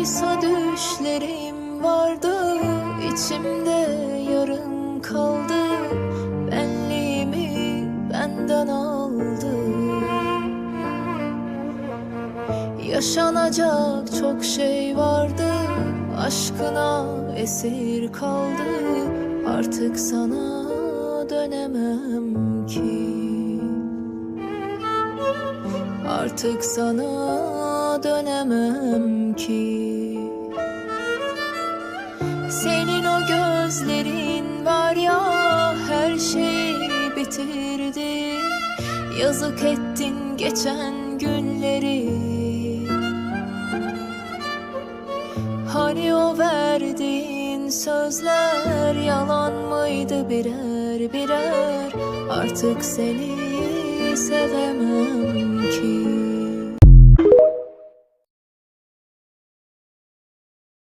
Oysa düşlerim vardı içimde yarım kaldı. Benliğimi benden aldı. Yaşanacak çok şey vardı Aşkına esir kaldı. Artık sana dönemem ki. Artık sana dönemem ki Senin o gözlerin var ya her şeyi bitirdi. Yazık ettin geçen günleri. Hani o verdiğin sözler yalan mıydı birer birer? Artık seni sevemem